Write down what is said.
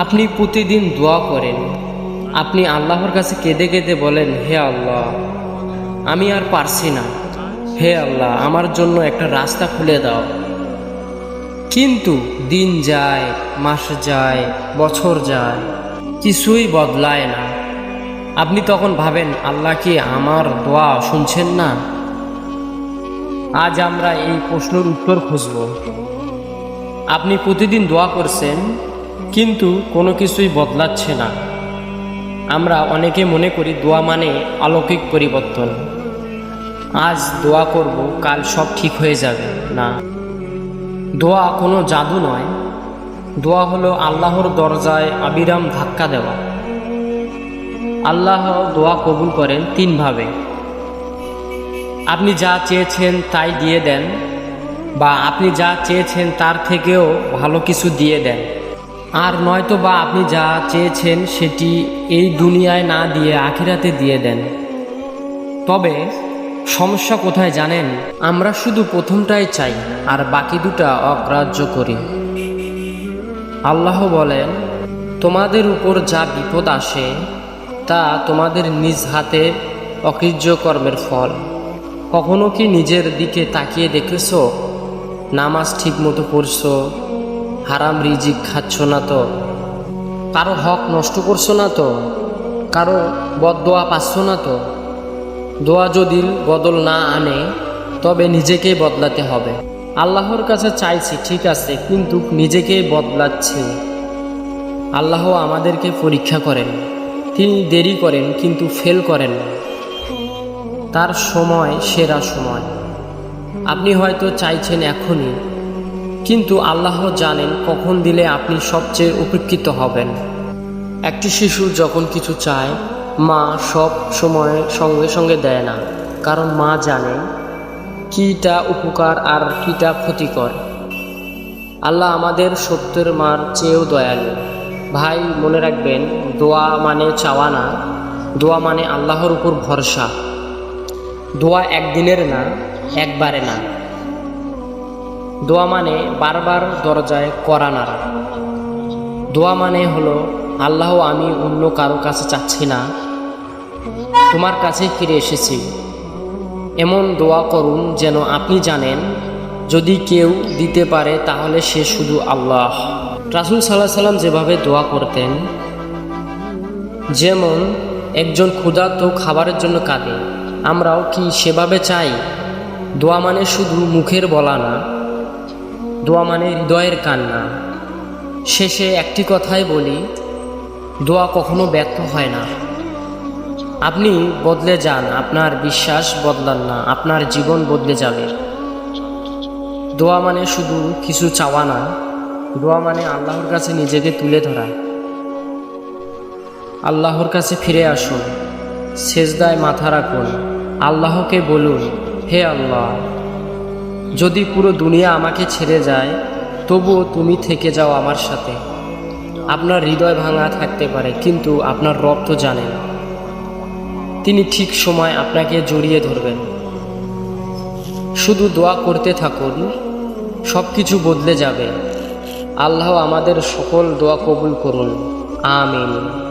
আপনি প্রতিদিন দোয়া করেন। আপনি আল্লাহর কাছে কেঁদে কেঁদে বলেন, হে আল্লাহ, আমি আর পারছি না। হে আল্লাহ, আমার জন্য একটা রাস্তা খুলে দাও। কিন্তু দিন যায়, মাস যায়, বছর যায়, কিছুই বদলায় না। আপনি তখন ভাবেন, আল্লাহ কি আমার দোয়া শুনছেন না? আজ আমরা এই প্রশ্নের উত্তর খুঁজব। আপনি প্রতিদিন দোয়া করছেন কিন্তু কোনো কিছুই বদলাচ্ছে না। আমরা অনেকে মনে করি দোয়া মানে অলৌকিক পরিবর্তন। আজ দোয়া করব, কাল সব ঠিক হয়ে যাবে। না। দোয়া কোনো জাদু নয়। দোয়া হলো আল্লাহর দরজায় আবিরাম ধাক্কা দেওয়া। আল্লাহ দোয়া কবুল করেন তিনভাবে। আপনি যা চেয়েছেন তাই দিয়ে দেন বা আপনি যা চেয়েছেন তার থেকেও ভালো কিছু দিয়ে দেন। আর নয়তো বা আপনি যা চেয়েছেন সেটি এই দুনিয়ায় না দিয়ে আখিরাতে দিয়ে দেন। তবে সমস্যা কোথায় জানেন? আমরা শুধু প্রথমটাই চাই, আর বাকি দুটা অগ্রাহ্য করি। আল্লাহ বলেন, তোমাদের উপর যা বিপদ আসে, তা তোমাদের নিজ হাতে অকৃজ্য কর্মের ফল। কখনো কি নিজের দিকে তাকিয়ে দেখেছ? নামাজ ঠিক মতো পড়ছো হারাম রিজিক খাচ্ছ না তো? কারও হক নষ্ট করছ না তো? কারও বদদোয়া পাচ্ছ না তো? দোয়া যদি বদল না আনে, তবে নিজেকেই বদলাতে হবে। আল্লাহর কাছে চাইছি, ঠিক আছে, কিন্তু নিজেকেই বদলাচ্ছি। আল্লাহ আমাদেরকে পরীক্ষা করেন। তিনি দেরি করেন, কিন্তু ফেল করেন। না তার সময় সেরা সময়। আপনি হয়তো চাইছেন এখনই। কিন্তু আল্লাহ জানেন কখন দিলে আপনি সবচেয়ে উপেক্ষিত হবেন। একটি শিশু যখন কিছু চায়, মা সব সময় সঙ্গে সঙ্গে দেয় না, কারণ মা জানে কিটা উপকার আর কিটা ক্ষতিকর। আল্লাহ আমাদের সত্যের মার চেয়েও দয়ালু। ভাই, মনে রাখবেন, দোয়া মানে চাওয়া না, দোয়া মানে আল্লাহর উপর ভরসা। দোয়া একদিনের না, একবারে না। দোয়া মানে বারবার দরজায় করা নাড়া। দোয়া মানে হলো, আল্লাহ আমি অন্য কারও কাছে চাচ্ছি না, তোমার কাছে ফিরে এসেছি। এমন দোয়া করুন যেন আপনি জানেন, যদি কেউ দিতে পারে তাহলে সে শুধু আল্লাহ। রাসুল সাল্লাহ সাল্লাম যেভাবে দোয়া করতেন, যেমন একজন ক্ষুধার্ত খাবারের জন্য কাঁদে, আমরাও কি সেভাবে চাই? দোয়া মানে শুধু মুখের বলা না দোয়া মানে হৃদয়ের কান্না। শেষে একটি কথাই বলি, দোয়া কখনো ব্যর্থ হয় না। আপনি বদলে যান, আপনার বিশ্বাস বদলান না, আপনার জীবন বদলে যাবে। দোয়া মানে শুধু কিছু চাওয়া না দোয়া মানে আল্লাহর কাছে নিজেকে তুলে ধরা। আল্লাহর কাছে ফিরে আসুন, সেজদায় মাথা রাখুন, আল্লাহকে বলুন, হে আল্লাহ যদি পুরো দুনিয়া আমাকে ছেড়ে যায়, তবুও তুমি থেকে যাও আমার সাথে। আপনার হৃদয় ভাঙা থাকতে পারে, কিন্তু আপনার রব তো জানেন তিনি ঠিক সময় আপনাকে জড়িয়ে ধরবেন। শুধু দোয়া করতে থাকুন সব কিছু বদলে যাবে। আল্লাহ আমাদের সকল দোয়া কবুল করুন। আমিন।